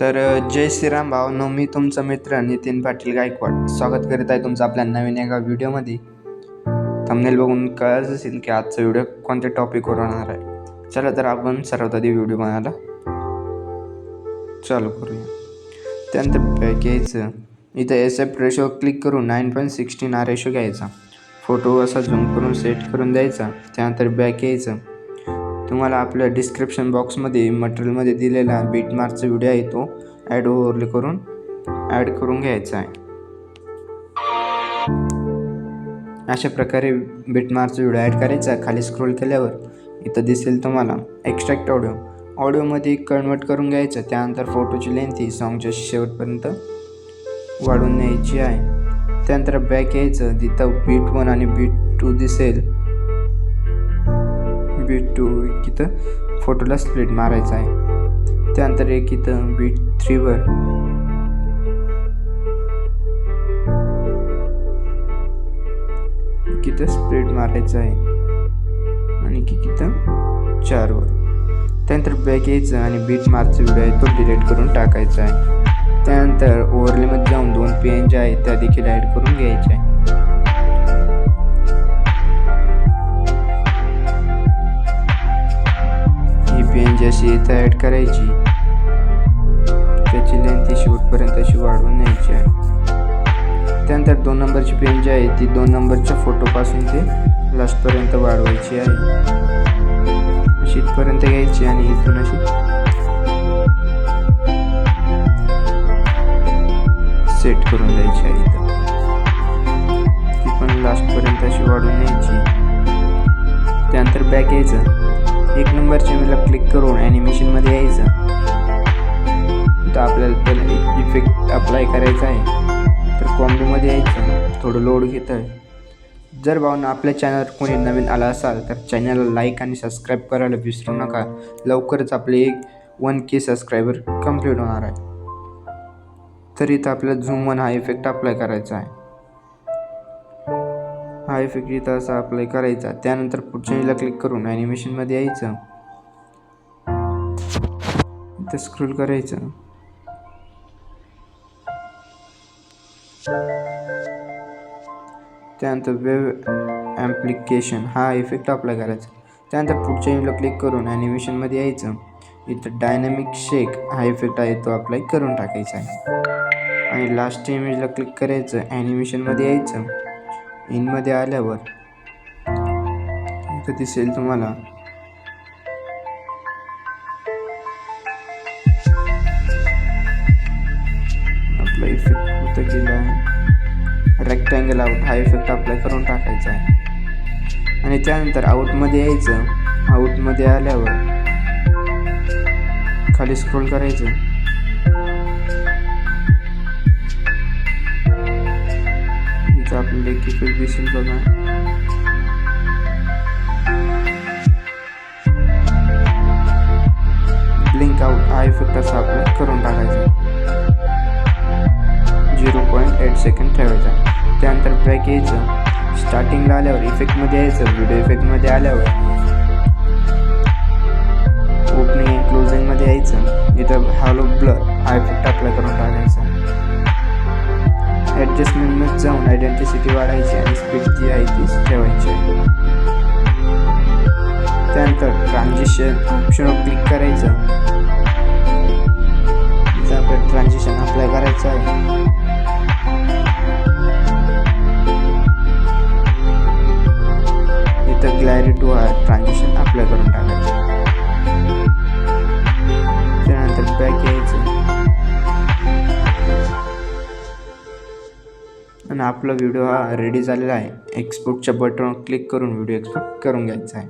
तर जय श्रीराम भावनो मी तुमचा मित्र नितीन पाटील गायकवाड. स्वागत करीत आहे तुमचं आपल्या नवीन एका व्हिडिओमध्ये. थंबनेल बघून कळत असेल की आजचा व्हिडिओ कोणत्या टॉपिकवर होणार आहे. चला तर आपण सर्वात आधी व्हिडिओ बनायला चालू करूया. त्यानंतर बॅक घ्यायचं इथं एस एफ रेशो क्लिक करून नाईन पॉईंट सिक्स्टीन हा रेशो घ्यायचा. फोटो असा झूम करून सेट करून द्यायचा. त्यानंतर बॅक यायचं. तुम्हाला आपल्या डिस्क्रिप्शन बॉक्समध्ये मटेरियलमध्ये दिलेला बीटमार्कचा व्हिडिओ आहे तो. ॲड ओव्हरले करून ॲड करून घ्यायचा आहे. अशा प्रकारे बीटमार्कचा व्हिडिओ ॲड करायचा खाली स्क्रोल केल्यावर इथं दिसेल तुम्हाला एक्स्ट्रॅक्ट ऑडिओ ऑडिओमध्ये कन्वर्ट करून घ्यायचं त्यानंतर फोटोची लेंथ ही सॉंगच्या शेवटपर्यंत वाढून न्यायची आहे. त्यानंतर बॅक यायचं तिथं बीट वन आणि बीट टू दिसेल. बीट टू इथं फोटोला स्प्लिट मारायचा आहे. त्यानंतर एक इथं बीट थ्रीवर इथं स्प्लिट मारायचं आहे. आणि की इथं चारवर त्यानंतर बॅक यायचं आणि बीट मारचा व्हिडिओ आहे तो डिलीट करून टाकायचा आहे. त्यानंतर ओव्हरलेमध्ये जाऊन दोन पेन जे आहेत त्या देखील ॲड करून घ्यायचे आहे. करायची. त्याची लेंथ ही शेवटपर्यंत अशी वाढवून न्यायची आहे. त्यानंतर दोन नंबरची पेन जी आहे ती दोन नंबरच्या फोटोपासून ते लास्टपर्यंत वाढवायची आहे. अशी इथपर्यंत घ्यायची आणि इथून अशी सेट करून द्यायची आहे इथं. ती पण लास्टपर्यंत अशी वाढवून न्यायची. त्यानंतर बॅक यायचं. एक नंबरच्या मला क्लिक करून ॲनिमेशनमध्ये यायचं. तर आपल्याला त्याला इफेक्ट अप्लाय करायचा आहे. तर कॉम्बोमध्ये यायचं. थोडं लोड घेतं आहे जर भावना आपल्या चॅनलवर कोणी नवीन आला असाल तर चॅनलला लाईक आणि सबस्क्राईब करायला विसरू नका. लवकरच आपले एक वन के सबस्क्रायबर कंप्लीट होणार आहे. तर इथं आपल्याला झूम वन हा इफेक्ट अप्लाय करायचा आहे. हा इफेक्ट इथं असा अप्लाय करायचा. त्यानंतर पुढच्या क्लिक करून ॲनिमेशनमध्ये यायचं. इथं स्क्रोल करायचं. त्यानंतर वेब ॲम्प्लिकेशन हा इफेक्ट अप्लाय करायचा. त्यानंतर पुढच्या इमेजला क्लिक करून ॲनिमेशनमध्ये यायचं. इथं डायनॅमिक शेक हा इफेक्ट आहे तो अप्लाय करून टाकायचा आहे. आणि लास्ट इमेजला क्लिक करायचं ॲनिमेशनमध्ये यायचं. इनमध्ये आल्यावर इथं दिसेल तुम्हाला इफेक्ट रेक्टँगल आउट हा इफेक्ट अप्लाय करून टाकायचा आहे. आणि त्यानंतर आउटमध्ये यायचं. आउटमध्ये आल्यावर खाली स्क्रोल करायचं. इथं आपल्याला एक इफेक्ट दिसेल बघा. ब्लिंक आउट हा इफेक्ट असा अप्लाय करून टाकायचा. सेकंड ठेवायचा. त्यानंतर बॅक यायचं. स्टार्टिंगला आल्यावर इफेक्टमध्ये यायचं. व्हिडिओ इफेक्टमध्ये आल्यावर. ओपनिंग अँड क्लोजिंगमध्ये यायचं. इथं हॅलो ब्लर हा इफेक्ट अप्लाय करून टाकायचा. ॲडजस्टमेंटमध्ये जाऊन आयडेंटिसिटी वाढायची आणि स्पीड जी आहे ती ठेवायची. त्यानंतर ट्रान्झिशन ऑप्शनवर क्लिक करायचं. इथं ग्लॅरी टू ट्रान्झॅक्शन अप्लाय करून टाकायचं. त्यानंतर बॅक यायचं. आणि आपला व्हिडिओ हा रेडी झालेला आहे. एक्सपोर्टच्या बटनवर क्लिक करून व्हिडिओ एक्सपोर्ट करून घ्यायचा आहे.